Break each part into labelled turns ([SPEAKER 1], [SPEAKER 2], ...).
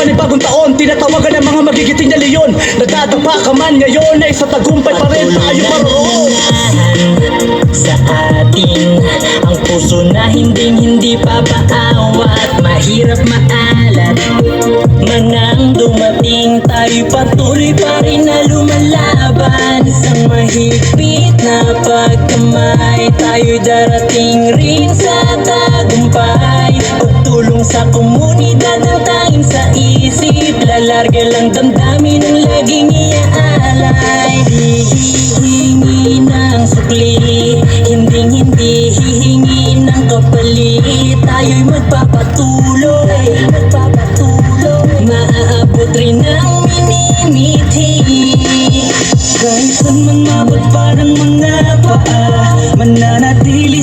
[SPEAKER 1] panibagong taon Tinatawagan ng mga magigiting na leon Nadadapa ka man ngayon Ay sa tagumpay pa rin tayo paroon
[SPEAKER 2] sa atin Ang puso na hindi hindi papaawat Mahirap maalat. Manang dumating tayo patuloy pa rin na lumalaban. Sa mahigpit na pagkamay Tayo darating rin sa tagumpay. Pagtulong sa komunidad Lalarga lang damdamin ang laging iaalay. Hihingi ng sukli Hindi hindi hihingi ng kapalit Tayo'y magpapatuloy Magpapatuloy. Maaabot rin ang minimiti Kahit saan man mabot parang mga paa Mananatili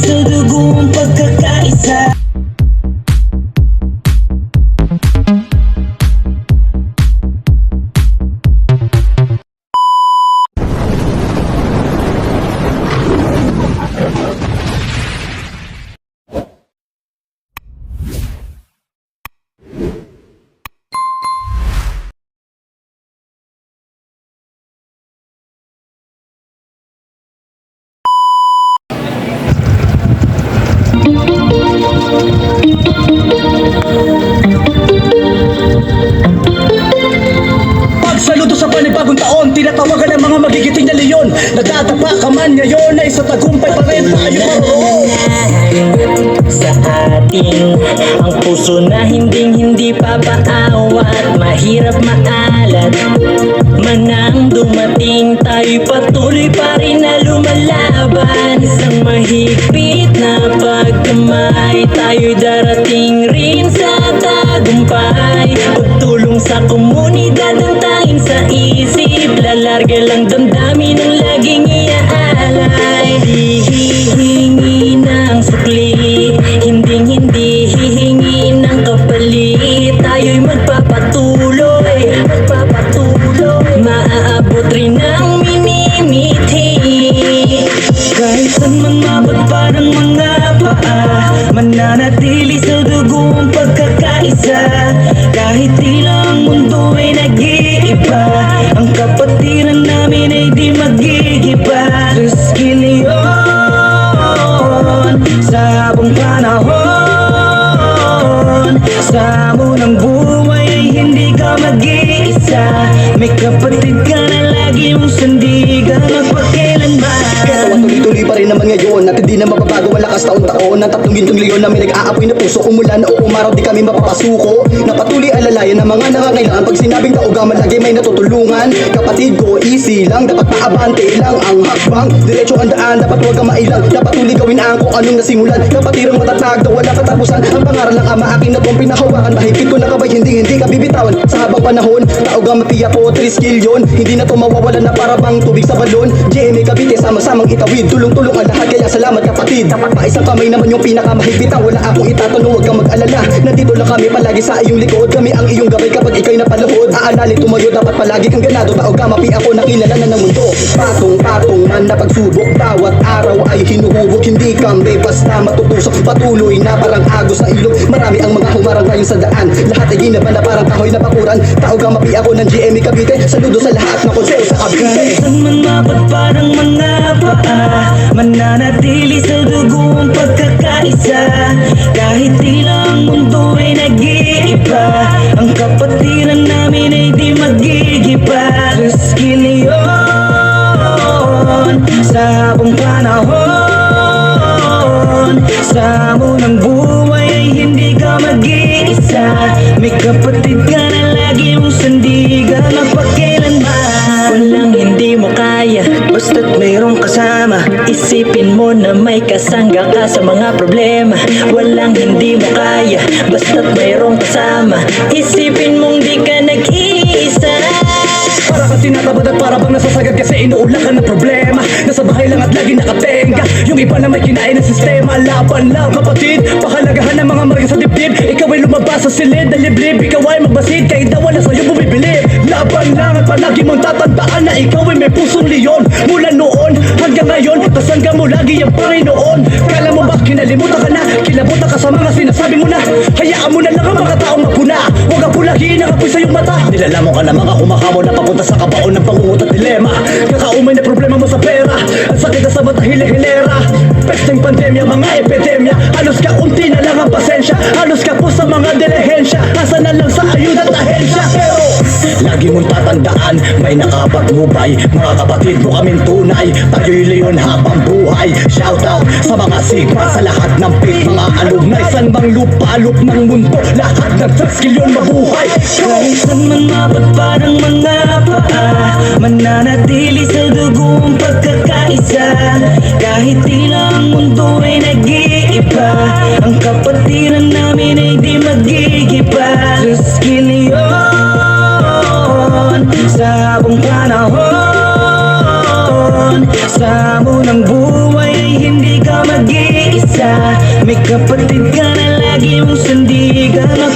[SPEAKER 1] Nadadapa ka man ngayon Ay sa tagumpay pa rin. Tayo
[SPEAKER 2] sa atin Ang puso na hindi hindi papaawat Mahirap maalat Manang dumating. Tayo patuloy pa rin na lumalaban. Isang mahigpit na pagkamay Tayo darating rin sa tagumpay. Pagtulong sa komunidad ang tanging sa isip. Lalarga lang damdamin ang di
[SPEAKER 3] kami mapapasuko Napatuloy alalayan ng mga nangangailangan Pag sinabing kaugaman lagi may natutulungan. Kapatid ko easy lang. Dapat maabante lang ang hakbang. Diretso ang daan dapat huwag kang mailang. Dapat tuloy gawin ang kung anong nasimulan. Kapatirang matatag daw wala katapusan. Ang pangaral ng ama aking na pong pinahawakan. Mahigpit ko na kabay hindi hindi ka bibitawan. Sa habang panahon Taoga matiya po triskill yun Hindi na to mawawalan na para bang tubig sa balon. GMA Cavite sama-samang itawid. Tulong-tulong ang lahat kaya salamat kapatid. Paisang kamay naman yung pinakamahigpitan Wala akong itatanong huwag kang mag-alala. Nandito lang kami palagi sa iyong likod. Kami ang iyong gabay kapag ikaw'y napaluhod Aanalin tumayo dapat palagi kang ganado Taoga mapi ako nakilala na ng mundo. Patong-patong man na pagsubok Bawat araw ay hinuhubog Hindi kami basta matutusok Patuloy na parang agos sa ilog. Marami ang mga humarang tayo sa daan. Lahat ay ginaban na parang kahoy na bakuran Taoga mapi ako ng GMA Cavite. Saludo sa lahat ng konseho sa Cavite.
[SPEAKER 2] Saan man mabot parang mga paa Mananatili sa Sa munang buhay ay hindi ka mag-iisa. May kapatid ka na lagi mong sandigan. Magpakailanman Walang hindi mo kaya Basta't mayroong kasama. Isipin mo na may kasangga ka sa mga problema. Walang hindi mo kaya Basta't mayroong kasama. Isipin mong di ka nag-iisa.
[SPEAKER 1] Para ka tinatabad at para bang nasasagad kasi inuulan ka ng problema. Nasa bahay lang at lagi nakatenga Yung iba na may kinain ng sistema. Laban lang kapatid. Pahalagahan ng mga marga sa dibdib. Ikaw ay lumabas sa silid na liblib. Ikaw ay magbasid. Kahit daw wala sa'yo bumibilib Laban lang At palagi mong tatandaan na ikaw ay may pusong leon. Mula noon hanggang ngayon Kasangga mo lagi ang Panginoon. Kala mo ba kinalimutan ka na? Kilabutan ka sa mga sinasabi mo na? Hayaan mo na lang ang mga taong mapuna Huwag ang pulahin ang apoy sa iyong mata. Nilalamon ka na mga kumakamo na papunta sa kabaon ng pangungot at dilema. Kakaumay na problema mo sa pera. Ang sakit na sa mata hili-hilera Pesteng pandemya, mga epidemya. Halos ka unti na lang ang pasensya. Halos ka po sa mga dilehensya Asa na lang sa ayuda at ahensya? Pero Lagi mong tatandaan May nakapagmubay Mga kapatid mo kaming tunay Tayo'y leon habang buhay. Shout out sa mga sigma Sa lahat ng pit Mga alumni. San bang lupalop ng mundo Lahat ng transkilyon mabuhay.
[SPEAKER 2] Kahit saan man mapat parang mga paa Mananatili sa dugo ang pagkakaisa. Kahit tila ang mundo ay nag-iiba Ang kapatiran namin panahon Sa munang buhay ay hindi ka mag-iisa. May kapatid ka na lagi mong sandigan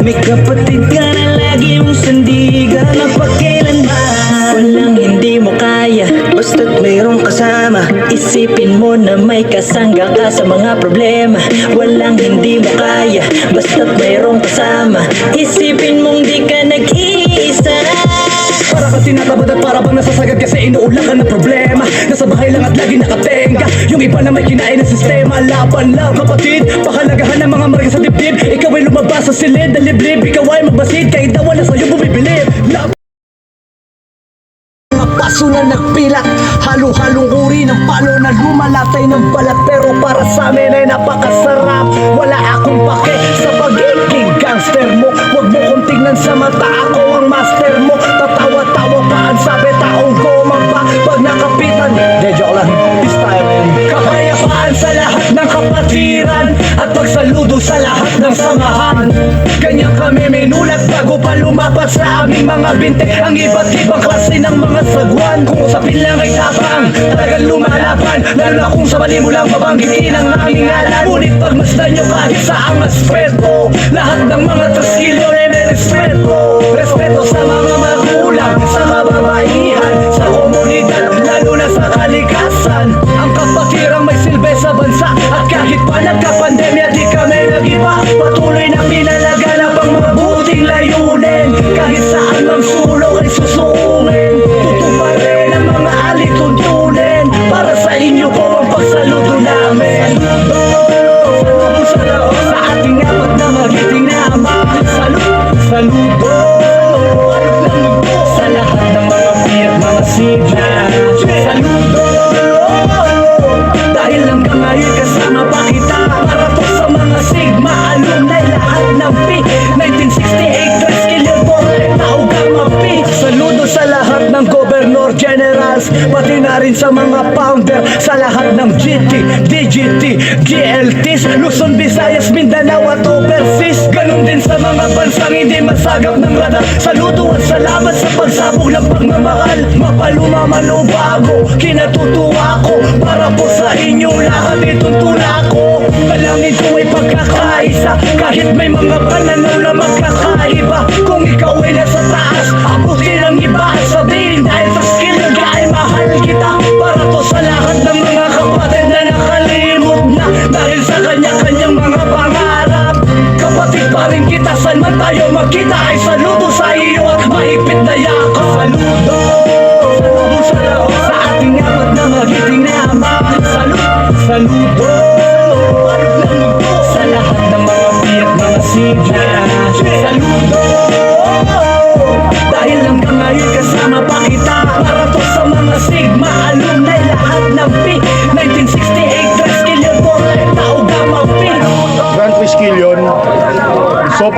[SPEAKER 2] May kapatid ka na lagi mong sandigan. Magpakailanman Walang hindi mo kaya. Basta't mayroong kasama Isipin mo na may kasangga ka sa mga problema. Walang hindi mo kaya Basta't mayroong kasama. Isipin mong di ka nag-iisa.
[SPEAKER 1] Para ka tinatabad at para bang nasasagad kasi inuulan ka ng problema. Nasa bahay lang at lagi nakatenga Yung iba na may kinain ng sistema. Laban lang kapatid Pahalagahan ng mga marga sa dibdib. Ikaw ay lumabas sa silid na liblib. Ikaw ay magbasid kahit daw wala sa'yo bumibilib. Laban paso na nagpilak Halo-halong uri ng palo na lumalatay ng balat. Pero para sa amin ay napakasarap. Wala akong pake sa pagiging gangster mo. Huwag mo kong tignan sa mata Ako mga binte Ang iba't ibang klase ng mga sagwan. Kung usapin lang ay tapang Talagang lumalaban. Lalo na kung sa mali mo lang babanggitin ang aming ngalan. Ngunit pagmasdan nyo kahit sa ang aspeto Lahat ng mga taskilyo ay may respeto. Respeto sa mga magulang Sa mababaihan Sa Kinatutuwa ko Para po sa inyong lahat. Itong tula ko. Kalangin ko ay pagkakaisa. Kahit may mga pananaw na magkakaiba. Kung ikaw ay nasa taas Abutin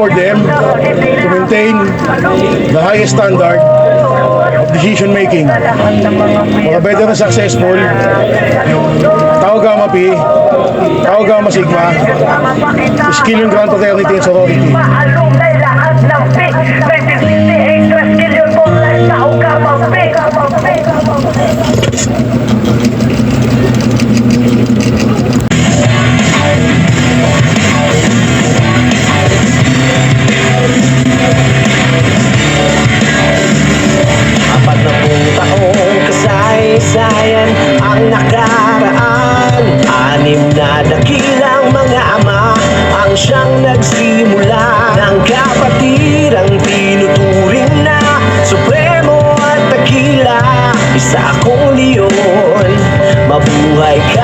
[SPEAKER 4] for them to maintain the highest standard of decision making. For a better and successful Tau Gamma P, Tau Gamma Sigma, skill yung Grand Fraternity and Sorority.
[SPEAKER 5] Maalong nagsimula ng
[SPEAKER 6] kapatid ang tinuturing na supremo at takila isa akong leon mabuhay ka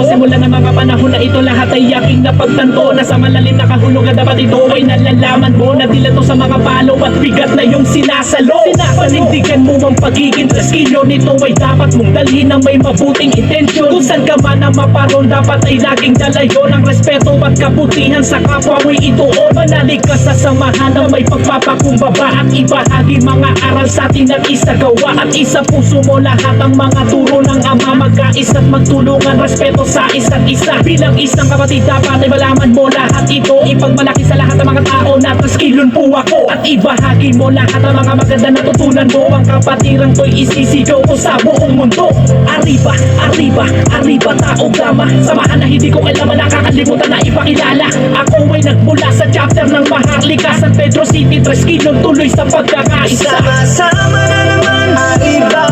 [SPEAKER 5] walo Simula ng mga panahon na ito Lahat ay yaking napagtanto Nasa malalim na kahulog at dapat ito ay nalalaman mo Na dila to sa mga palo at bigat na yung sinasalo. Panindigan mo ang pagiging traskilyo Nito ay dapat mong dalhin na may mabuting intensyon. Kung saan ka man na maparoon Dapat ay laging dalayo ng respeto at kabutihan Sa kapwa mo'y ituon. Manalig ka sa samahan na may pagpapakumbaba At ibahagi mga aral sa atin at isagawa At isa puso mo. Lahat ang mga turo ng ama Magkais at magtulungan respeto sa isa't isa Bilang isang kapatid dapat ay malaman mo lahat ito. Ipagmalaki sa lahat ng mga tao na traskilyon po ako. At ibahagi mo lahat ang mga maganda na tutunan mo. Ang kapatirang to'y isisigaw ko sa buong mundo. Arriba, arriba, arriba tao gama. Samahan na hindi ko kailangan nakakalimutan na ipakilala. Ako ay nagmula sa chapter ng Maharlika San Pedro City, Treskilyon tuloy sa pagkakaisa.
[SPEAKER 6] Sama-sama na naman Arriba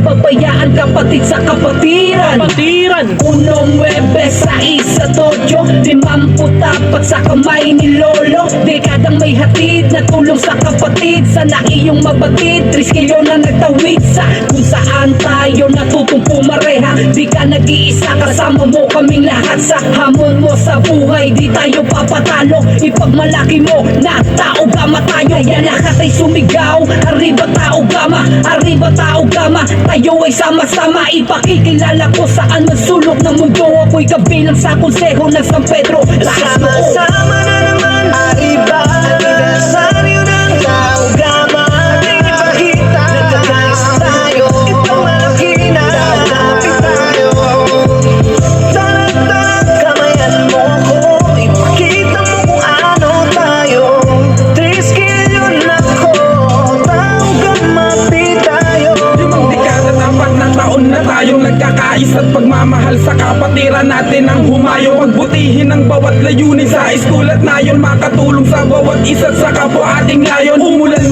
[SPEAKER 5] Di pababayaan kapatid sa kapatiran Kapatiran! Unong webes sa isa tojo Limampu tapat sa kamay ni Lolo Dekadang may hatid na tulong sa kapatid Sana iyong mabatid. Triskilyo na nagtawid sa Kung saan tayo natutong pumareha Di ka nag-iisa kasama mo kaming lahat. Sa hamon mo sa buhay Di tayo papatalo. Ipagmalaki mo na tao gama tayo. Kaya lahat ay sumigaw Arriba tao gama Arriba tao gama. Tayo ay sama-sama Ipakikilala ko saan man sulok ng mundo. Ako'y kabilang sa konseho ng San Pedro. Mo
[SPEAKER 6] Sama-sama na naman
[SPEAKER 7] kapatiran natin ang humayo Pagbutihin ang bawat layunin sa school at nayon Makatulong sa bawat isa at sa kapwa ating layon. Umulan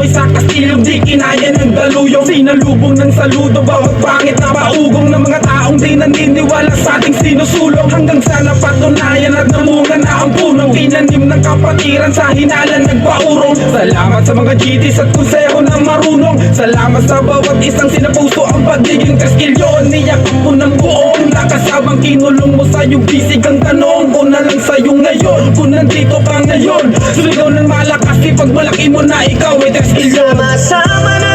[SPEAKER 7] Nagpatibay sa kastilyo di kinaya ng daluyong Sinalubong ng saludo bawat pangit na paugong ng mga taong di naniniwala sa ating sinusulong. Hanggang sa napatunayan at namunga na ang punong Tinanim ng kapatiran sa hinalan nagpaurong. Salamat sa mga GTs at konseho na marunong. Salamat sa bawat isang sinapuso ang pagiging kaskilyo Niyakap ko ng buong lakas habang kinulong mo sa iyong bisig ang tanong ko na lang sa'yo ngayon Kung nandito ka ngayon Suligaw ng malakas ipagmalaki mo na ikaw ay kaskilyo
[SPEAKER 6] Sama-sama na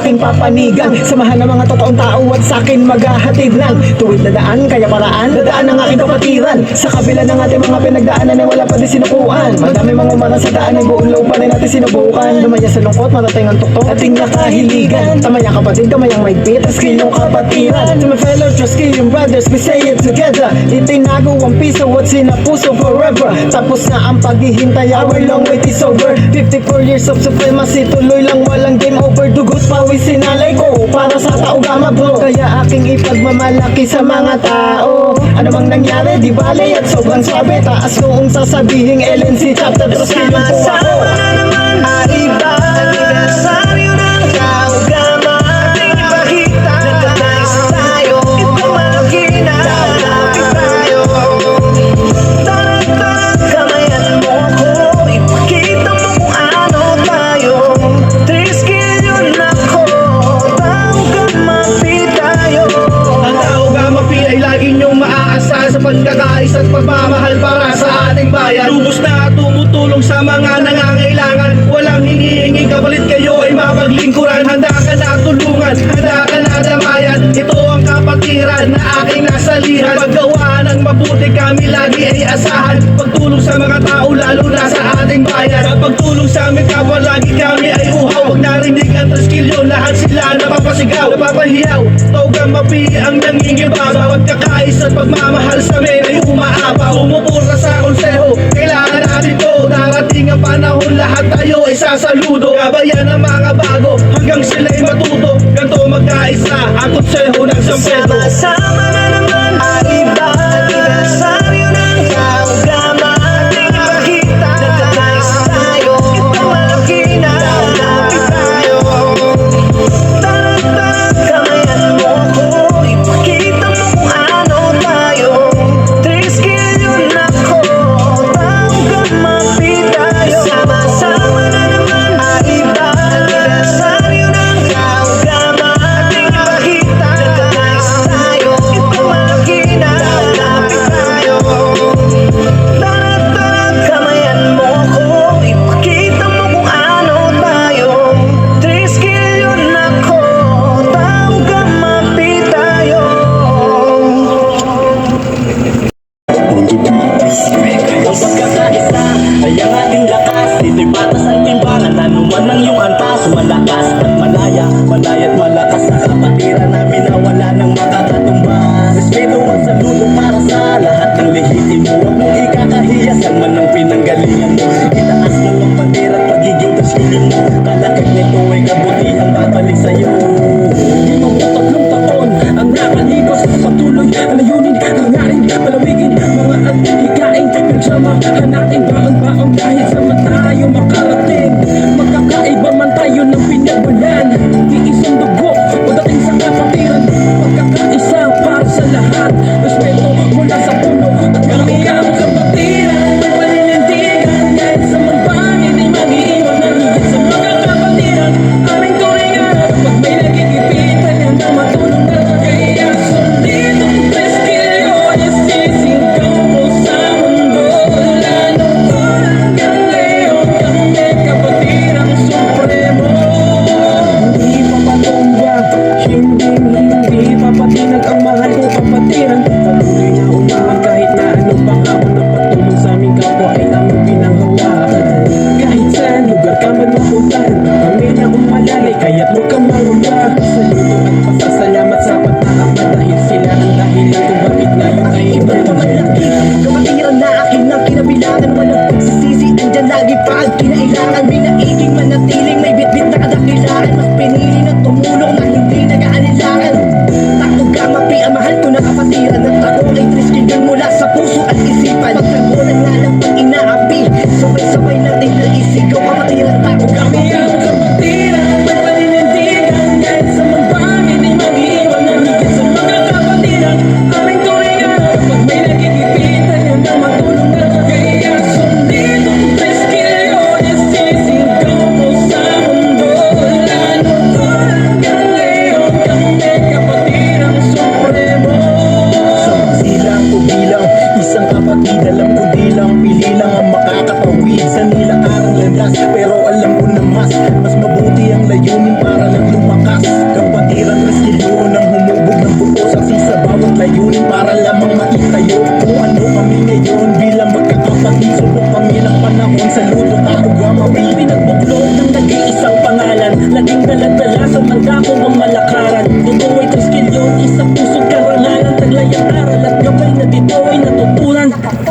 [SPEAKER 8] aking papanigan. Samahan ng mga totoong tao at sa akin maghahatid ng Tuwid na daan, kaya paraan, dadaan ng aking kapatiran. Sa kabila ng ating mga pinagdaanan ay wala pa din sinukuan. Madami mga umana sa daan ay buong loob pa rin natin sinubukan. Lumaya sa lungkot, marating ang tuktok, ating nakahiligan. Tamaya kapatid, kamayang may beat, as yung kapatiran. To my fellow Troskilian brothers, we say it together. Itinago ang piso at sinapuso forever. Tapos na ang paghihintay, our long wait is over. 54 years of supremacy, tuloy lang walang game over. Dugot pawis sinalay ko, para sa tao gama bro Kaya aking ipagmamalaki sa mga tao. Ano mang nangyari, di bale at sobrang sabi Taas noong sasabihing LNC chapter Troskilian po ako
[SPEAKER 6] Sama-sama
[SPEAKER 8] Lubos na tumutulong sa mga nangangailangan. Walang hinihingi kapalit kayo ay mapaglingkuran. Handa ka na tulungan, handa ka na damayan. Ito ang
[SPEAKER 9] kapatiran na aking nasalihan. Paggawa ng mabuti kami lagi ay asahan. Pagtulong sa mga tao lalo na sa ating bayan. Pagtulong sa aming kapwa lagi kami ay uhaw. Huwag narinig ang traskilyo, lahat sila napapasigaw. Napapahiyaw, tawag ang mapi ang nangingibabaw. At at pagmamahal sa men ay umaabaw Umupo panahon lahat tayo ay sasaludo. Gabayan ang mga bago hanggang sila'y matuto. Ganto magkaisa
[SPEAKER 6] ako lakas Malaya, malaya at malakas Sa kapatiran
[SPEAKER 10] namin. ano kami ngayon bilang magkakapatid Subok kami ng panahon. Sa luto ako gamawi
[SPEAKER 6] Pinagbuklod ng nag-iisang pangalan. Laging daladala sa manda ko ang malakaran. Ito ay triskilyon, isang pusong karangalan. Taglayang aral at gabay na dito ay natutunan.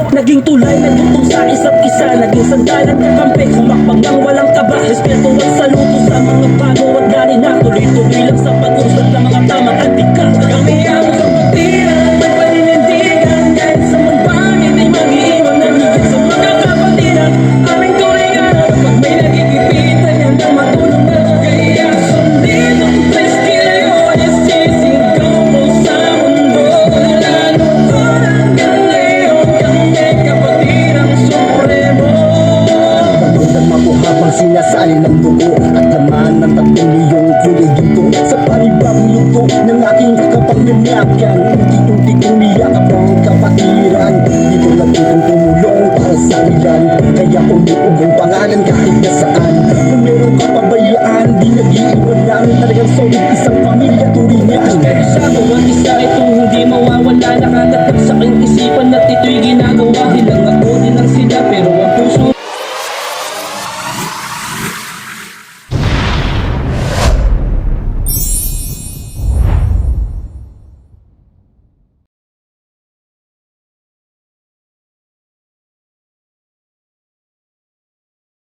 [SPEAKER 6] Naging tulay, nagtutong sa isa't isa. Naging sandalan ng kampe, humakbang ng walang kaba. Respeto at saluto sa mga bago at dali na. Tuloy-tuloy lang sa pag-usap ng mga tamang antika Kami ang
[SPEAKER 10] kapatid